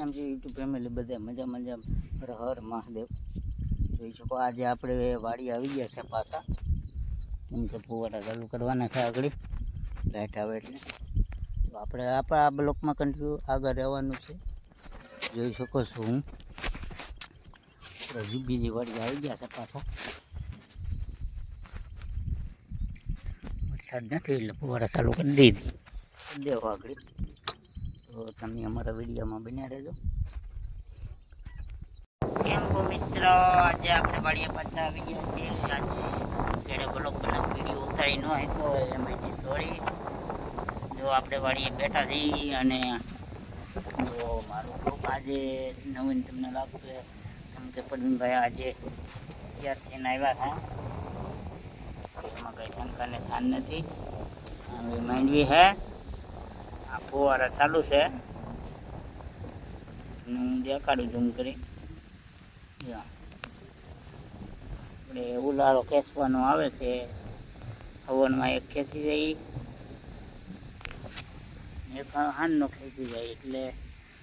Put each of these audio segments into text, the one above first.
કેમ છે YouTube family બધા મજા મજા હર હર મહાદેવ. જોઈ શકો આજે આપણે વાડી આવી ગયા છે પાછા. કેમ કે ફુવારા ચાલુ કરવાના છે આગળ. લાઈટ આવે એટલે. તો આપણે આપણા આ બ્લોકમાં કન્ટિન્યુ આગળ રહેવાનું છે. જોઈ શકો છો હું. હજી બીજી વાડી આવી ગયા છે પાછા. વરસાદ નથી એટલે ફુવારા ચાલુ કરી દીધી. દેવો આગળ. તો તમે અમારા વિડીયોમાં બન્યા રહેજો. કેમ કો મિત્રો? આજે આપણે વાડીએ પાછા આવી ગયા છીએ. આજે જ્યારે બ્લોગ બનાવ વીડિયો ઉતારી ન હોય તો એમાંથી સોરી જો આપણે વાડીએ બેઠા છીએ અને જો મારું ગ્રુપ આજે નવીન તમને લાગશે કેમ કે પ્રવીણભાઈ આજે તૈયાર થઈને આવ્યા હતા. એમાં કંઈ શંકાને સ્થાન નથી. માંડવી હે. ફુવારા ચાલુ છે. હું દેખાડું ઝૂમ કરી. આપણે ઉલાળો ખેંચવાનો આવે છે. હવનમાં એક ખેંચી જાય. એક હાનનો ખેંચી જાય એટલે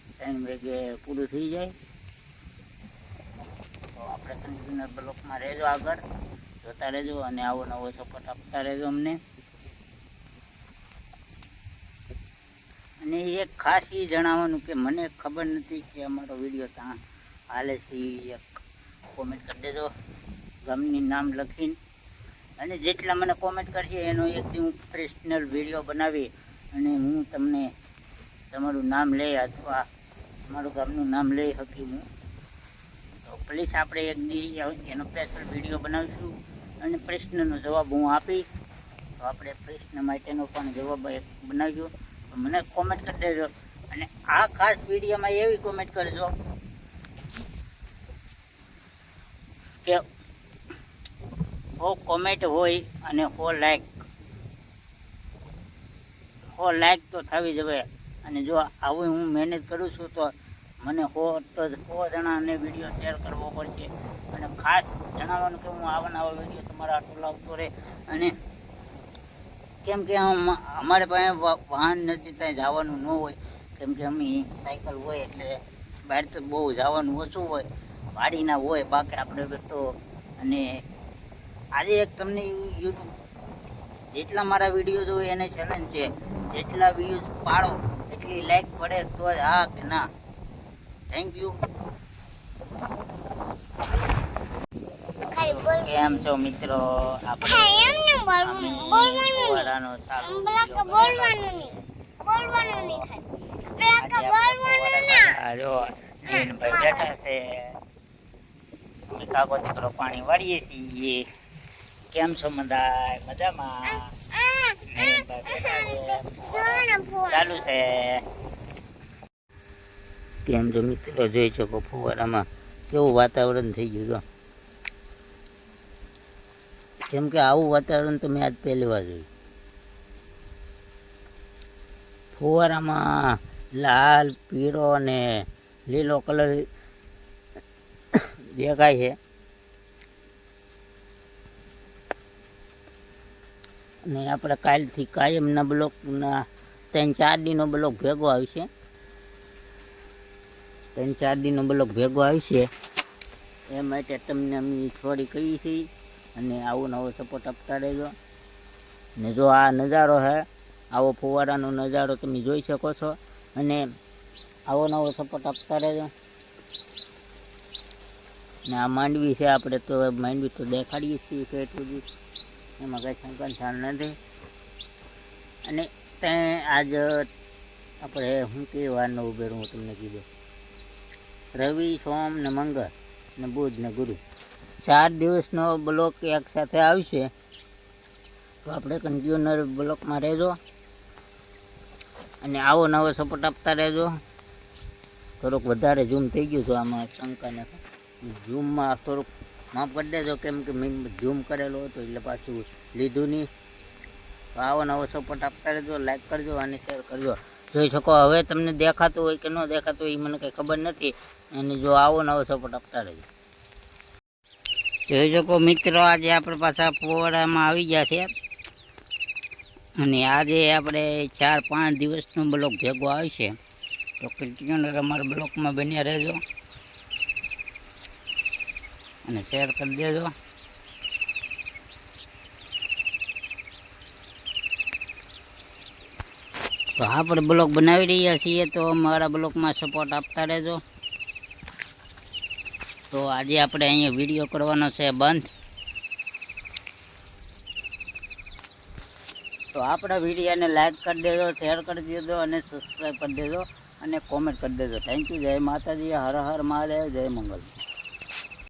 ટાઈમ વેગે પૂરું થઈ જાય. તો આપણે કન્ટિન્યુઅર બ્લોકમાં રહેજો આગળ. જોતા રહેજો અને આવો નવો સપોર્ટ આપતા રહેજો અમને. અને એક ખાસ એ જણાવવાનું કે મને ખબર નથી કે અમારો વીડિયો ત્યાં હાલે છે એક કોમેન્ટ કરી દેજો, ગામની નામ લખીને. અને જેટલા મને કોમેન્ટ કરશે એનો એક હું પ્રેશનલ વીડિયો બનાવી અને હું તમને તમારું નામ લઈ અથવા તમારું ગામનું નામ લઈ શકી હું. તો પ્લીઝ આપણે એક એનો સ્પેશિયલ વીડિયો બનાવીશું અને પ્રશ્નનો જવાબ હું આપીશ. તો આપણે પ્રશ્ન માટેનો પણ જવાબ એક બનાવજો તો મને કોમેન્ટ કરી દેજો. અને આ ખાસ વિડીયોમાં એવી કોમેન્ટ કરજો કે હો કોમેન્ટ હોય અને હો લાઈક હો લાઈક તો થવી જોઈએ અને જો આવું હું મહેનત કરું છું તો મને હો તો હો જણાને વીડિયો શેર કરવો પડશે. અને ખાસ જણાવવાનું કે હું આવા નવા વીડિયો તમારા આટલો લાવતો રહે. અને કેમ કે અમારે પાસે વાહન નથી, ત્યાં જવાનું ન હોય. કેમ કે અમે સાયકલ હોય એટલે બહાર તો બહુ જવાનું ઓછું હોય. વાડીના હોય બાકી આપણે તો અને આજે એક તમને યુટ્યુબ જેટલા મારા વીડિયો જોવે એને ચેલેન્જ છે. જેટલા વ્યૂઝ પાડો, એટલી લાઈક પડે તો હા કે ના. થેન્ક યુ કેમ છો મિત્રો આપણે બોલવાનું કાકો દીકરો પાણી વાળીએ છીએ. કેમ છો મદાય? મજામાં? ચાલુ છે. કેમ છો મિત્રો જોઈ શકો ફુવારામાં કેવું વાતાવરણ થઈ ગયું જો. કેમ કે આવું વાતાવરણ તો મેં આજ પહેલી વાર જોયું. ફુવારામાં લાલ, પીળો અને લીલો કલર દેખાય છે. અને આપણે કાલથી કાયમના બ્લોકના ત્રણ ચાર દીનો બ્લોક ભેગો આવશે. ત્રણ ચાર દીનો બ્લોક ભેગો આવશે. એ માટે તમને અમે થોડી કહી છીએ અને આવો નવો સપોર્ટ આપતા રહેજો. ને જો આ નજારો છે આવો ફુવારાનો નજારો તમે જોઈ શકો છો. અને આવો નવો સપોર્ટ આપતા રહેજો. ને આ માંડવી છે, આપણે તો માંડવી તો દેખાડીએ છીએ કે એટલું જ. એમાં કંઈ શંકા સ્થાન નથી. અને તે આજ આપણે શું વારનો ઉભેરું, હું તમને કીધું. રવિ, સોમ ને મંગળ ને બુધ ને ગુરુ. ચાર દિવસનો બ્લોક એક સાથે આવશે. તો આપણે કન્ટિન્યુઅર બ્લોકમાં રહેજો. અને આવો નવો સપોર્ટ આપતા રહેજો. થોડુંક વધારે ઝૂમ થઈ ગયું છે આમાં શંકાને. ઝૂમમાં થોડુંક માફ કરી દેજો, કેમ કે મેં ઝૂમ કરેલો હતો એટલે પાછું લીધું નહીં. તો આવો નવો સપોર્ટ આપતા રહેજો લાઈક કરજો અને શેર કરજો. જોઈ શકો, હવે તમને દેખાતું હોય કે ન દેખાતું હોય એ મને કંઈ ખબર નથી. અને જો આવો નવો સપોર્ટ આપતા રહેજો. જોઈ શકો મિત્રો, આજે આપણે પાછા પોવાડામાં આવી ગયા છે. અને આજે આપણે ચાર પાંચ દિવસનો બ્લોક ભેગો આવશે તો ક્રિકેટર અમારા બ્લોકમાં બન્યા રહેજો. અને શેર કરી દેજો. તો આપણે બ્લોક બનાવી રહ્યા છીએ, તો મારા બ્લોકમાં સપોર્ટ આપતા રહેજો. તો આજે આપણે અહીંયા વીડિયો કરવાનો છે બંધ. તો આપણા વિડીયોને લાઈક કરી દેજો શેર કરી દેજો અને સબસ્ક્રાઈબ કરી દેજો અને કોમેન્ટ કરી દેજો. થેન્ક યુ જય માતાજી. હર હર મહાદેવ. જય મંગલ.